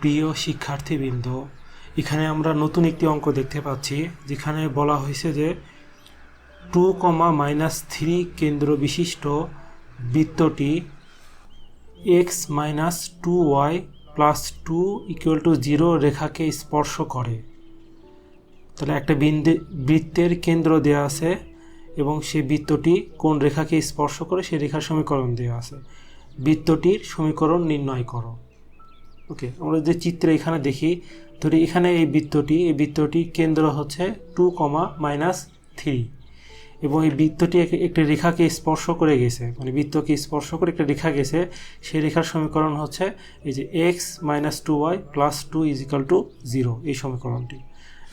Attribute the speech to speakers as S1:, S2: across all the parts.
S1: প্রিয় শিক্ষার্থীবৃন্দ, এখানে আমরা নতুন একটি অঙ্ক দেখতে পাচ্ছি, যেখানে বলা হয়েছে যে টু কমা মাইনাস থ্রি কেন্দ্র বিশিষ্ট বৃত্তটি x minus two y plus two equal to zero রেখাকে স্পর্শ করে। তাহলে একটা বিন্দু, বৃত্তের কেন্দ্র দেওয়া আছে এবং সেই বৃত্তটি কোন রেখাকে স্পর্শ করে সেই রেখার সমীকরণ দেওয়া আছে। বৃত্তটির সমীকরণ নির্ণয় করো। ওকে আমরা যে চিত্রে এখানে দেখি, ধরি এখানে এই বৃত্তটি এই বৃত্তটি কেন্দ্র হচ্ছে টু কমা মাইনাস থ্রি। এবং এই বৃত্তটি একটি রেখাকে স্পর্শ করে গেছে। মানে বৃত্তকে স্পর্শ করে একটা রেখা গেছে, সেই রেখার সমীকরণ হচ্ছে এই যে x minus two y plus two is equal to zero এই সমীকরণটি।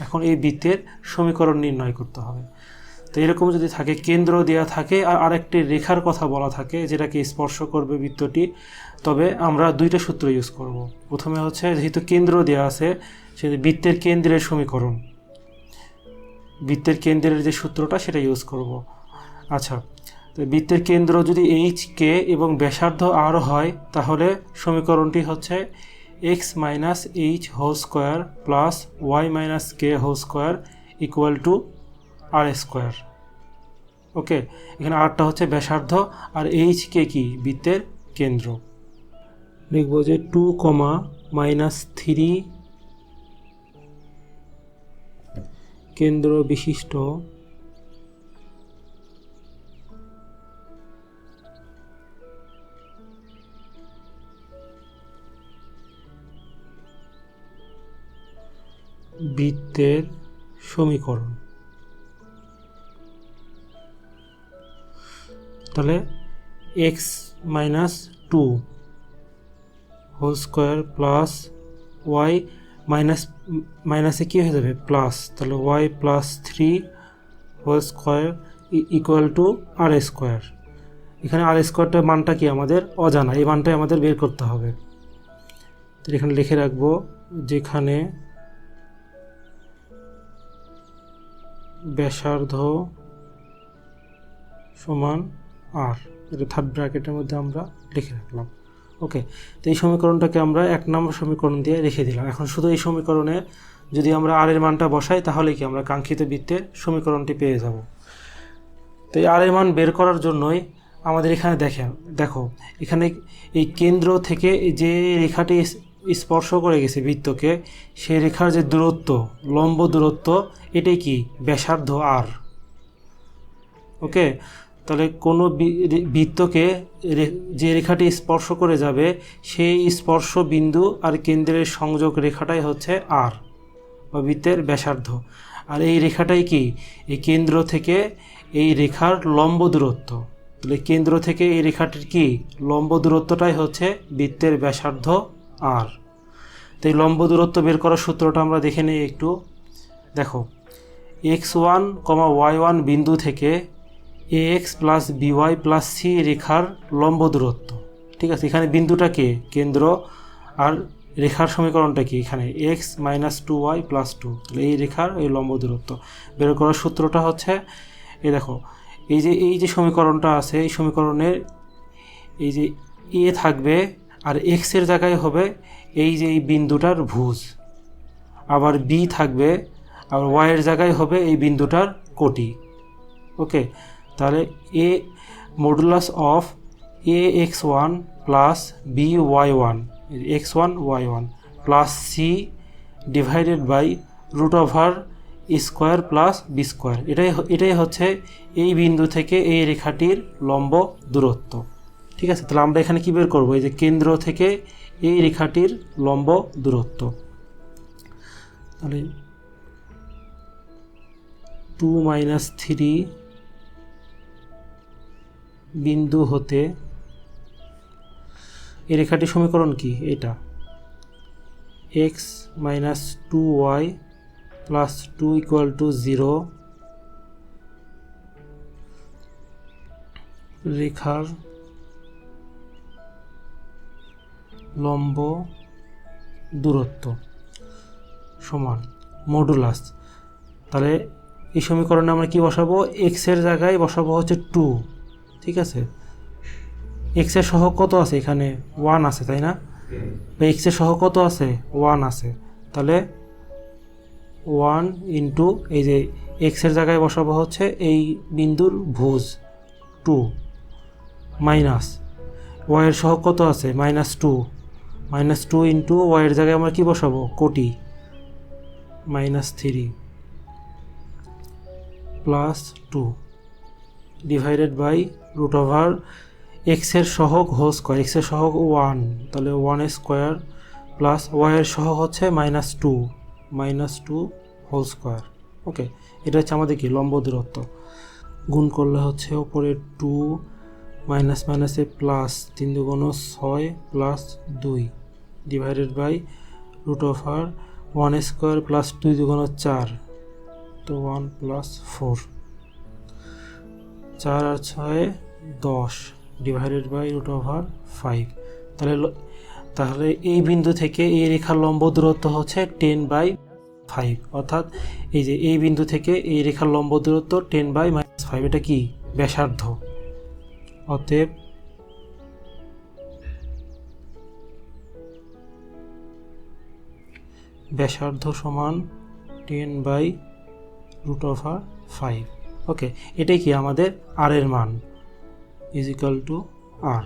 S1: এখন এই বৃত্তের সমীকরণ নির্ণয় করতে হবে। তো এরকম যদি থাকে, কেন্দ্র দেওয়া থাকে আর আরেকটি রেখার কথা বলা থাকে যেটাকে স্পর্শ করবে বৃত্তটি, তবে আমরা দুইটা সূত্র ইউজ করব। প্রথমে হচ্ছে, যেহেতু কেন্দ্র দেওয়া আছে, সেহেতু বৃত্তের কেন্দ্রের সমীকরণ। বৃত্তের কেন্দ্রের যে সূত্রটা, সেটা ইউজ করব। আচ্ছা তো বৃত্তের কেন্দ্র যদি এইচ কে এবং ব্যাসার্ধ আর হয়, তাহলে সমীকরণটি হচ্ছে x minus h whole square plus y minus k whole square equal to r square. Okay এখানে আরটা হচ্ছে ব্যাসার্ধ, আর এইচ কে কি? বৃত্তের কেন্দ্র। লিখব যে টু কমা মাইনাস থ্রি কেন্দ্র বিশিষ্ট বৃত্তের সমীকরণ। তাহলে x minus two whole square plus y minus মাইনাসে কী হয়ে যাবে? প্লাস তাহলে y plus three whole square equal to r square এখানে আর স্কোয়ারটার মানটা কি আমাদের? অজানা। এই মানটাই আমাদের বের করতে হবে। তো এখানে লিখে রাখব যেখানে ব্যাসার্ধ সমান আর এটা থার্ড ব্র্যাকেটের মধ্যে আমরা লিখে রাখলাম। ওকে তো এই সমীকরণটাকে আমরা এক নম্বর সমীকরণ দিয়ে রেখে দিলাম। এখন শুধু এই সমীকরণে যদি আমরা আর এর মানটা বসাই, তাহলে কি আমরা কাঙ্ক্ষিত বৃত্তের সমীকরণটি পেয়ে যাব। তো এই আর এর মান বের করার জন্যই আমাদের এখানে দেখেন, দেখো, এখানে এই কেন্দ্র থেকে যে রেখাটি স্পর্শ করে গেছে বৃত্তকে, সেই রেখার যে দূরত্ব, লম্ব দূরত্ব, এটাই কি? ব্যাসার্ধ আর ওকে তাহলে কোনো বৃত্তকে যে রেখাটি স্পর্শ করে যাবে, সেই স্পর্শ বিন্দু আর কেন্দ্রের সংযোগ রেখাটাই হচ্ছে আর বা বৃত্তের ব্যাসার্ধ। আর এই রেখাটাই কি? এই কেন্দ্র থেকে এই রেখার লম্ব দূরত্ব। তাহলে কেন্দ্র থেকে এই রেখাটির কি? লম্ব দূরত্বটাই হচ্ছে বৃত্তের ব্যাসার্ধ আর তো এই লম্ব দূরত্ব বের করার সূত্রটা আমরা দেখে নিই একটু। দেখো এক্স ওয়ান কমা ওয়াই ওয়ান বিন্দু থেকে a x plus b y plus c রেখার লম্ব দূরত্ব। ঠিক আছে, এখানে বিন্দুটা কে? কেন্দ্র। আর রেখার সমীকরণটা কি? এখানে x minus two y plus two তাহলে এই রেখার এই লম্ব দূরত্ব। বের করার সূত্রটা হচ্ছে, এই দেখো, এই যে এই যে সমীকরণটা আছে, এই সমীকরণের এই যে এ থাকবে আর এক্সের জায়গায় হবে এই যে এই বিন্দুটার ভুজ। আবার বি থাকবে আর ওয়াইয়ের জায়গায় হবে এই বিন্দুটার কোটি। ওকে? তাহলে a modulus of a x one plus b y one x one y one plus c divided by root over square plus b square এটাই এটাই হচ্ছে এই বিন্দু থেকে এই রেখাটির লম্ব দূরত্ব। ঠিক আছে? তাহলে আমরা এখানে কী বের করব? এই যে কেন্দ্র থেকে এই রেখাটির লম্ব দূরত্ব। তাহলে টু মাইনাস থ্রি বিন্দু হতে এই রেখাটির সমীকরণ কি? এটা। X minus two y plus two equal to zero রেখার লম্ব দূরত্ব সমান মডুলাস তাহলে এই সমীকরণে আমরা কি বসাবো? এক্সের জায়গায় বসাবো হচ্ছে টু ঠিক আছে? এক্সের সহ কত আছে? এখানে ওয়ান আছে তাই না? এক্সের সহ কত আছে? ওয়ান আছে। তাহলে ওয়ান ইন্টু এই যে এক্সের জায়গায় বসাবো হচ্ছে এই বিন্দুর ভুজ টু মাইনাস ওয়াইয়ের সহ কত আছে? Minus two minus two into ওয়াইয়ের জায়গায় আমরা কী বসাবো? কোটি। Minus three plus two divided by root over এক্সের সহগ হোল স্কোয়ার এক্সের সহগ ওয়ান তাহলে ওয়ান স্কোয়ার প্লাস ওয়াইয়ের সহগ হচ্ছে minus two minus two whole square okay এটা হচ্ছে আমাদের কি? লম্ব দূরত্ব। গুণ করলে হচ্ছে ওপরে টু মাইনাস মাইনাসে প্লাস তিন দুগুণ ছয় প্লাস দুই divided by root over one square plus দুই দুগুণ চার, তো ওয়ান প্লাস ফোর চার আর ছয়, দশ divided by root over five তাহলে তাহলে এই বিন্দু থেকে এই রেখার লম্ব দূরত্ব হচ্ছে টেন বাই ফাইভ অর্থাৎ এই যে এই বিন্দু থেকে এই রেখার লম্ব দূরত্ব টেন বাই মাইনাস ফাইভ এটা কি? ব্যাসার্ধ। অতএব ব্যাসার্ধ সমান ten by root over five okay এটাই কি আমাদের আর এর মান? ইজিক্যাল টু আর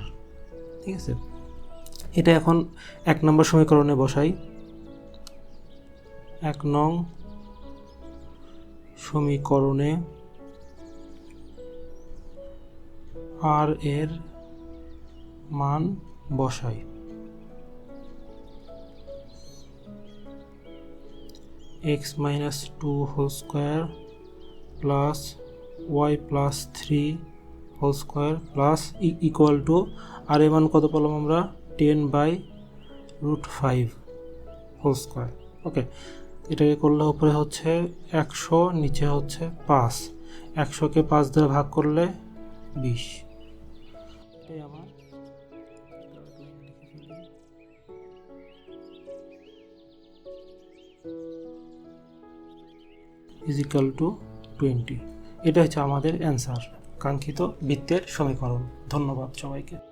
S1: ঠিক আছে? এটা এখন এক নম্বর সমীকরণে বসাই। এক নং সমীকরণে আর এর মান বসাই। X minus two whole square plus y plus three whole square plus equal to r এর মান কত পেলাম আমরা? Ten by root five whole square okay এটাকে করলে উপরে হচ্ছে একশো, নিচে হচ্ছে পাঁচ। একশোকে পাঁচ দ্বারা ভাগ করলে বিশ। এটাই আমার টোয়েন্টি এটা হচ্ছে আমাদের অ্যান্সার কাঙ্ক্ষিত বৃত্তের সমীকরণ। ধন্যবাদ সবাইকে।